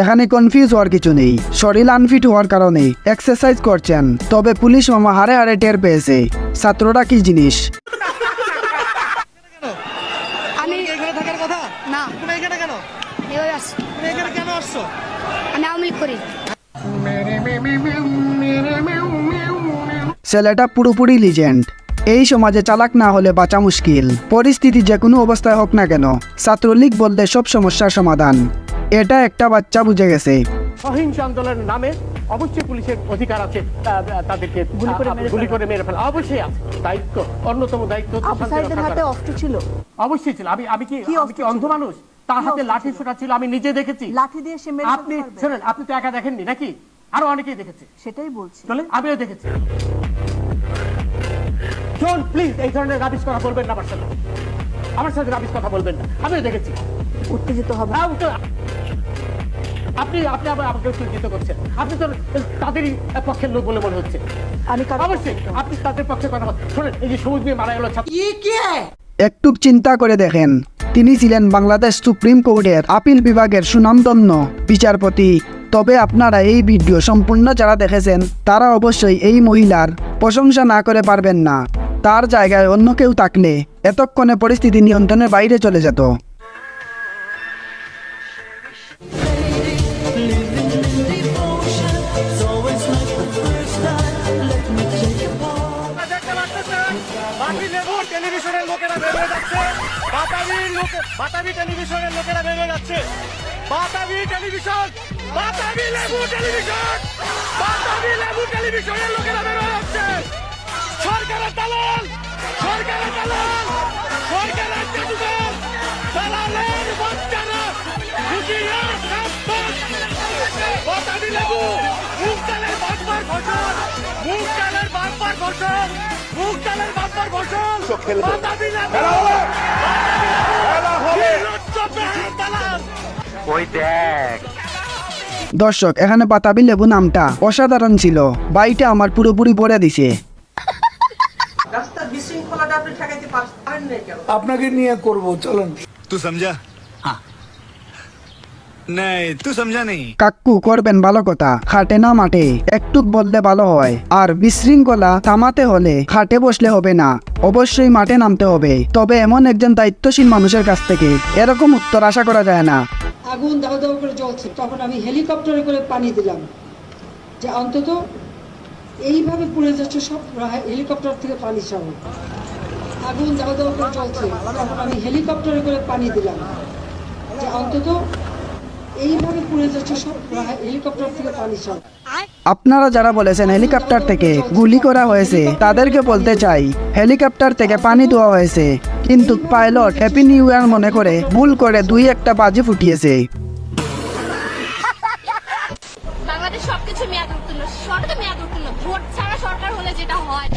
এখানে কনফিউজ হওয়ার কিছু নেই। শরীর আনফিট হওয়ার কারণে এক্সারসাইজ করছেন তবে পুলিশ মামা হারে হারে টের পেয়েছে। ছাত্ররা কি জিনিস? আমি এখানে থাকার কথা? না। তুমি এখানে কেন? তুমি এখানে কেন আসছো? আমি আওয়ামী লীগ করি। ছেলেটা পুরোপুরি লিজেন্ড এই সমাজে চালাক না হলে বাঁচা মুশকিল। পরিস্থিতি যে কোনো অবস্থায় হোক না কেন ছাত্রলীগ বলতে সব সমস্যার সমাধান। এটা একটা বাচ্চা বুঝে গেছে। আন্দোলনের নামে অবশ্যই পুলিশের অধিকার আছে তাদেরকে গুলি করে মেরে গুলি ফেলা। করে মেরে ফেলা। অবশ্যই আছে। দায়িত্ব অন্যতম দায়িত্ব হাতে অস্ত্র ছিল। অবশ্যই ছিল। আমি আমি কি আমি কি অন্ধ মানুষ? তার হাতে লাঠি ছোটা ছিল আমি নিজে দেখেছি। লাঠি দিয়ে সে মেরে আপনি শুনেন আপনি তো একা দেখেননি নাকি? আরও অনেকেই দেখেছে। সেটাই বলছি। চলে আমিও দেখেছি। জন প্লিজ এই ধরনের রাবিশ কথা বলবেন না আমার সাথে। আমার সাথে রাবিশ কথা বলবেন না। আমিও দেখেছি। উত্তেজিত হবে। আপনি আপনি আবার আমাকে উত্তেজিত করছেন। আপনি তো তাদেরই পক্ষের লোক বলে মনে হচ্ছে। আমি অবশ্যই আপনি তাদের পক্ষে কথা শোনেন এই যে সবুজ মেয়ে মারা গেল একটু চিন্তা করে দেখেন। তিনি ছিলেন বাংলাদেশ সুপ্রিম কোর্টের আপিল বিভাগের সুনামধন্য বিচারপতি। তবে আপনারা এই ভিডিও সম্পূর্ণ যারা দেখেছেন তারা অবশ্যই এই মহিলার প্রশংসা না করে পারবেন না। তার জায়গায় অন্য কেউ থাকলে এতক্ষণে পরিস্থিতি নিয়ন্ত্রণের বাইরে চলে যেত। পাচ্ছেন বাতাবি লেবুর টেলিভিশনের লোকেরা বেরিয়ে যাচ্ছে লোকে, বাতাবি টেলিভিশনের লোকেরা বেরিয়ে যাচ্ছে। বাতাবি টেলিভিশন, বাতাবি লেবু টেলিভিশন, বাতাবি লেবু টেলিভিশনের লোকেরা বেরিয়ে যাচ্ছে। সরকারের দালাল সরকারের দালাল, সরকারের দালালের বাচ্চারা বাতাবি লেবু মুখটালের বারবার ঘোষণ ঘোষণ বারবার ঘোষণ দর্শক এখানে বাতাবি লেবু নামটা অসাধারণ ছিল। বাড়িটা আমার পুরোপুরি পরে দিছে। আপনাকে নিয়ে করব চলুন। তুই সমঝা? কাকু করবেন ভালো কথা খাটে না মাঠে একটু বললে ভালো হয়। আর বিশৃঙ্খলা থামাতে হলে খাটে বসলে হবে না অবশ্যই মাঠে নামতে হবে। তবে এমন একজন দায়িত্বশীল মানুষের কাছ থেকে এরকম উত্তর আশা করা যায় না। আগুন দাও দাও করে জ্বলছে তখন আমি হেলিকপ্টারে করে পানি দিলাম। যে অন্তত এইভাবে পুড়ে যাচ্ছে সব হেলিকপ্টার থেকে পানি সহ আগুন করে জ্বলছে তখন আমি হেলিকপ্টারে করে পানি দিলাম। যে অন্তত এইভাবে পুড়ে যাচ্ছে সব হেলিকপ্টার থেকে পানি ছাড়ো। আপনারা যারা বলেছেন হেলিকপ্টার থেকে গুলি করা হয়েছে তাদেরকে বলতে চাই হেলিকপ্টার থেকে পানি দেওয়া হয়েছে। কিন্তু পাইলট হ্যাপি নিউ ইয়ার মনে করে ভুল করে দুই একটা বাজি ফুটিয়েছে। বাংলাদেশ সবকিছু মেয়াদ উত্তীর্ণ সরকার মেয়াদ উত্তীর্ণ ভোট ছাড়া সরকার হলে যেটা হয়